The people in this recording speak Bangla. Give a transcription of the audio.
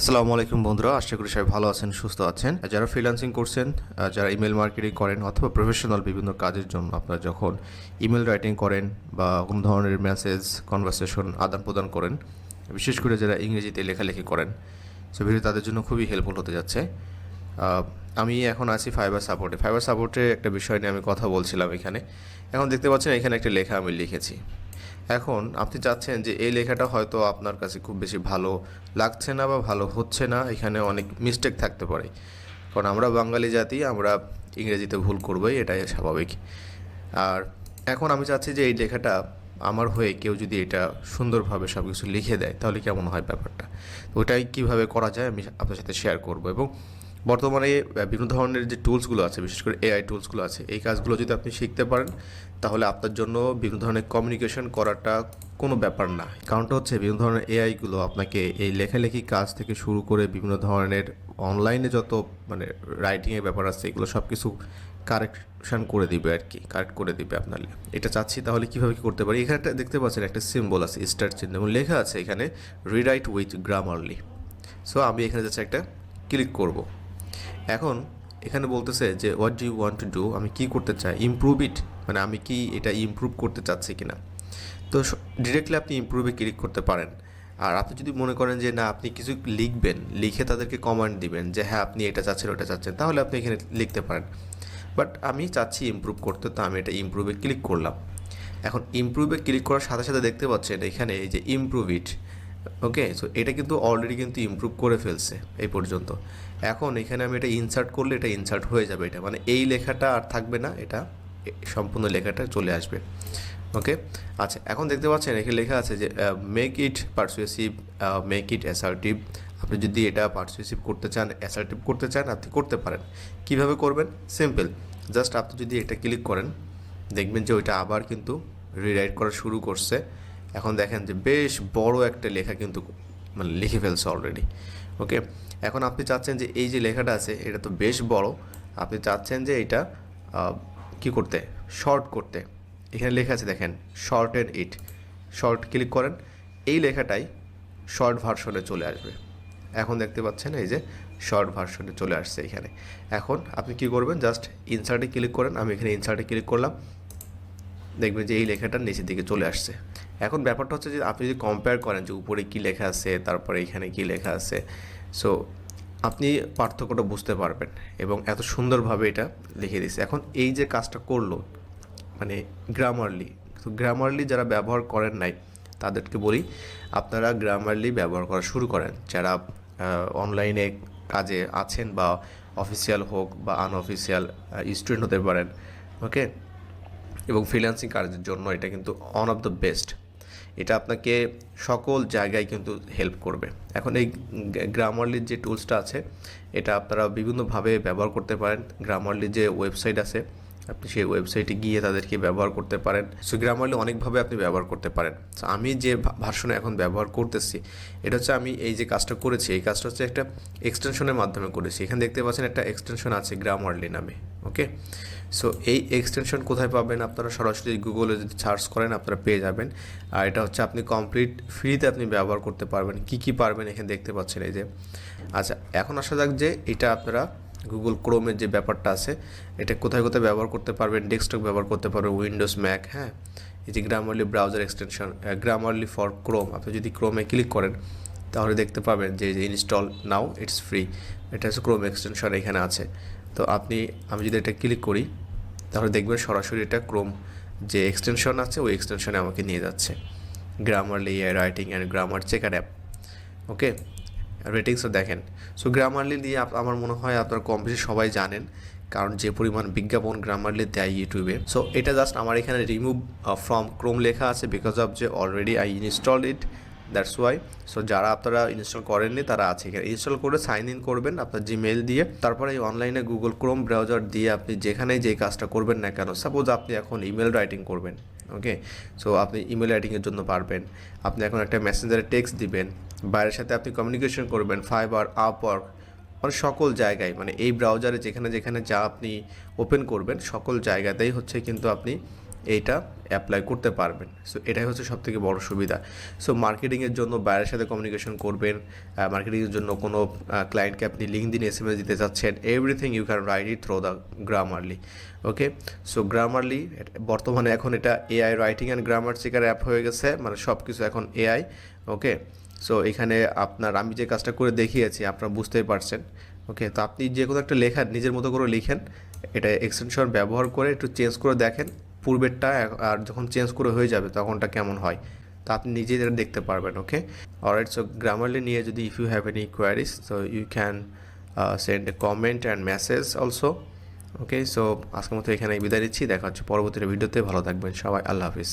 আসসালামু আলাইকুম বন্ধুরা, আশা করি সবাই ভালো আছেন, সুস্থ আছেন। যারা ফ্রিল্যান্সিং করছেন যারা ইমেল মার্কেটিং করেন অথবা প্রফেশনাল বিভিন্ন কাজের জন্য আপনারা যখন ইমেল রাইটিং করেন বা কোনো ধরনের মেসেজ কনভারসেশন আদান প্রদান করেন, বিশেষ করে যারা ইংরেজিতে লেখালেখি করেন সো ভিডিও তাদের জন্য খুবই হেল্পফুল হতে যাচ্ছে। আমি এখন আছি ফাইবার সাপোর্টে ফাইবার সাপোর্টে একটা বিষয় নিয়ে আমি কথা বলছিলাম এখানে। এখন দেখতে পাচ্ছেন এখানে একটা লেখা আমি লিখেছি। এখন আপনি চাচ্ছেন যে এই লেখাটা হয়তো আপনার কাছে খুব বেশি ভালো লাগছে না বা ভালো হচ্ছে না, এখানে অনেক মিস্টেক থাকতে পারে। কারণ আমরা বাঙালি জাতি, আমরা ইংরেজিতে ভুল করবোই, এটাই স্বাভাবিক। আর এখন আমি চাচ্ছি যে এই লেখাটা আমার হয়ে কেউ যদি এটা সুন্দরভাবে সব কিছু লিখে দেয়, তাহলে কেমন হয় ব্যাপারটা? ওটাই কীভাবে করা যায় আমি আপনার সাথে শেয়ার করব এবং বর্তমানে বিভিন্ন ধরনের যে টুলসগুলো আছে, বিশেষ করে এআই টুলসগুলো আছে, এই কাজগুলো যদি আপনি শিখতে পারেন, তাহলে আপনার জন্য বিভিন্ন ধরনের কমিউনিকেশন করাটা কোনো ব্যাপার না। কারণটা হচ্ছে বিভিন্ন ধরনের এআইগুলো আপনাকে এই লেখালেখি কাজ থেকে শুরু করে বিভিন্ন ধরনের অনলাইনে যত মানে রাইটিংয়ের ব্যাপার আছে, এগুলো সব কিছু কারেকশান করে দিবে আর কি কারেক্ট করে দিবে আপনার এটা চাচ্ছি তাহলে কীভাবে কী করতে পারি? এখানে একটা দেখতে পাচ্ছেন একটা সিম্বল আছে স্টার চিহ্ন, এবং লেখা আছে এখানে রিরাইট উইথ গ্রামারলি সো আমি এখানে যাচ্ছে একটা ক্লিক করব। এখন এখানে বলতেছে যে what do you want to do আমি কি করতে চাই? ইমপ্রুভ ইট মানে আমি কি এটা ইমপ্রুভ করতে চাচ্ছি কিনা? তো ডিরেক্টলি আপনি ইমপ্রুভে ক্লিক করতে পারেন। আর আপনি যদি মনে করেন যে, না, আপনি কিছু লিখবেন, লিখে তাদেরকে কমান্ড দিবেন যে হ্যাঁ আপনি এটা চাচ্ছেন, ওটা চাচ্ছেন, তাহলে আপনি এখানে লিখতে পারেন। বাট আমি চাচ্ছি ইমপ্রুভ করতে, তো আমি এটা ইমপ্রুভে ক্লিক করলাম। এখন ইমপ্রুভে ক্লিক করার সাথে সাথে দেখতে পাচ্ছেন এখানে এই যে ইমপ্রুভ ইট ওকে সো এটা কিন্তু অলরেডি কিন্তু ইমপ্রুভ করে ফেলছে এই পর্যন্ত। এখন এখানে আমি এটা ইনসার্ট করলে এটা ইনসার্ট হয়ে যাবে এটা। মানে এই লেখাটা আর থাকবে না, এটা সম্পূর্ণ লেখাটা চলে আসবে। ওকে আচ্ছা এখন দেখতে পাচ্ছেন এখানে লেখা আছে যে make it persuasive make it assertive আপনি যদি এটা পারসুয়েসিভ করতে চান অ্যাসার্টিভ করতে চান, আপনি করতে পারেন। কীভাবে করবেন? সিম্পল জাস্ট আপনি যদি এটা ক্লিক করেন, দেখবেন যে ওইটা আবার কিন্তু রিরাইট করা শুরু করছে। এখন দেখেন যে বেশ বড় একটা লেখা কিন্তু মানে লিখে ফেলছে অলরেডি ওকে এখন আপনি চাচ্ছেন যে এই যে লেখাটা আছে, এটা তো বেশ বড়। আপনি চাচ্ছেন যে এটা কি করতে? শর্ট করতে। এখানে লেখা আছে, দেখেন shorten it short click করেন, এই লেখাটাই শর্ট ভার্সনে চলে আসবে। এখন দেখতে পাচ্ছেন এই যে শর্ট ভার্সনে চলে আসছে এখানে। এখন আপনি কি করবেন? জাস্ট ইনসার্টে ক্লিক করেন। আমি এখানে ইনসার্টে ক্লিক করলাম। দেখবেন যে এই লেখাটা নিচের দিকে চলে আসছে। এখন ব্যাপারটা হচ্ছে যে আপনি যদি কম্পেয়ার করেন যে উপরে কী লেখা আছে, তারপরে এখানে কী লেখা আছে সো আপনি পার্থক্যটা বুঝতে পারবেন এবং এত সুন্দরভাবে এটা লিখে দিচ্ছে এখন এই যে কাজটা করল মানে গ্রামারলি তো গ্রামারলি যারা ব্যবহার করেন নাই, তাদেরকে বলি আপনারা গ্রামারলি ব্যবহার করা শুরু করেন। যারা অনলাইনে কাজে আছেন বা অফিসিয়াল হোক বা আনঅফিসিয়াল স্টুডেন্ট হতে পারেন ওকে এবং ফ্রিল্যান্সিং কাজের জন্য এটা কিন্তু অন অফ দ্য বেস্ট এটা আপনাকে সকল জায়গায় কিন্তু হেল্প করবে। এখন এই গ্রামারলির যে টুলসটা আছে, এটা আপনারা বিভিন্নভাবে ব্যবহার করতে পারেন। গ্রামারলির যে ওয়েবসাইট আছে আপনি সেই ওয়েবসাইটে গিয়ে তাদেরকে ব্যবহার করতে পারেন। সো গ্রামারলি অনেকভাবে আপনি ব্যবহার করতে পারেন। আমি যে ভার্সনে এখন ব্যবহার করতেছি, এটা হচ্ছে আমি এই যে কাজটা করেছি, এই কাজটা হচ্ছে একটা এক্সটেনশনের মাধ্যমে করেছি। এখানে দেখতে পাচ্ছেন একটা এক্সটেনশন আছে গ্রামারলি নামে ওকে সো এই এক্সটেনশন কোথায় পাবেন আপনারা সরাসরি গুগলে যদি সার্চ করেন, আপনারা পেয়ে যাবেন। আর এটা হচ্ছে আপনি কমপ্লিট ফ্রিতে আপনি ব্যবহার করতে পারবেন। কি কি পারবেন এখানে দেখতে পাচ্ছেন এই যে। আচ্ছা এখন আসা যাক যে এটা আপনারা গুগল ক্রোমের যে ব্যাপারটা আছে, এটা কোথায় কোথায় ব্যবহার করতে পারবেন ডেস্কটপ ব্যবহার করতে পারবেন উইন্ডোজ ম্যাক হ্যাঁ? এই যে Grammarly browser extension Grammarly for Chrome আপনি যদি ক্রোমে ক্লিক করেন, তাহলে দেখতে পাবেন যে ইনস্টল নাও ইটস ফ্রি এটা হচ্ছে ক্রোম এক্সটেনশন এখানে আছে। তো আপনি, আমি যদি এটা ক্লিক করি, তাহলে দেখবেন সরাসরি এটা ক্রোম যে এক্সটেনশন আছে, ওই এক্সটেনশনে আমাকে নিয়ে যাচ্ছে। Grammarly writing and grammar checker app okay রেটিংসও দেখেন। সো গ্রামারলি দিয়ে আমার মনে হয় আপনারা কম বেশি সবাই জানেন, কারণ যে পরিমাণ বিজ্ঞাপন গ্রামারলি দেয় ইউটিউবে সো এটা জাস্ট আমার এখানে রিমুভ ফ্রম ক্রোম লেখা আছে বিকজ অফ যে already I install it that's why so যারা আপনারা ইনস্টল করেননি, তারা আছে এখানে। ইনস্টল করে সাইন ইন করবেন আপনার জিমেল দিয়ে। তারপরে এই অনলাইনে গুগল ক্রোম ব্রাউজার দিয়ে আপনি যেখানে যে কাজটা করবেন না কেন সাপোজ আপনি এখন ইমেল রাইটিং করবেন। ওকে সো আপনি ইমেল রাইটিংয়ের জন্য পারবেন। আপনি এখন একটা মেসেঞ্জারে টেক্সট দিবেন। বাইরের সাথে আপনি কমিউনিকেশন করবেন ফাইবার আপওয়ার্ক মানে সকল জায়গায় মানে এই ব্রাউজারে যেখানে যেখানে যা আপনি ওপেন করবেন, সকল জায়গাতেই হচ্ছে কিন্তু আপনি এইটা অ্যাপ্লাই করতে পারবেন। সো এটাই হচ্ছে সবথেকে বড় সুবিধা। সো মার্কেটিংয়ের জন্য বাইরের সাথে কমিউনিকেশন করবেন মার্কেটিংয়ের জন্য কোনো ক্লায়েন্টকে আপনি লিঙ্ক দিন এস দিতে চাচ্ছেন everything you can write it through the Grammarly okay so Grammarly বর্তমানে এখন এটা AI writing and grammar checker app হয়ে গেছে মানে সব কিছু এখন এআই ওকে সো এখানে আপনার, আমি যে কাজটা করে দেখিয়েছি, আপনারা বুঝতেই পারছেন ওকে তো আপনি যে কোনো একটা লেখা নিজের মতো করে লিখেন, এটা এক্সটেনশন ব্যবহার করে একটু চেঞ্জ করে দেখেন পূর্বেরটা আর যখন চেঞ্জ করে হয়ে যাবে তখনটা কেমন হয়, তা আপনি নিজেই এটা দেখতে পারবেন ওকে অলরাইট সো গ্রামারলি নিয়ে যদি if you have any queries so you can send a comment and message also okay so আজকের মতো এখানে বিদায় দিচ্ছি দেখা হচ্ছে পরবর্তী ভিডিওতে, ভালো থাকবেন সবাই, আল্লাহ হাফিজ।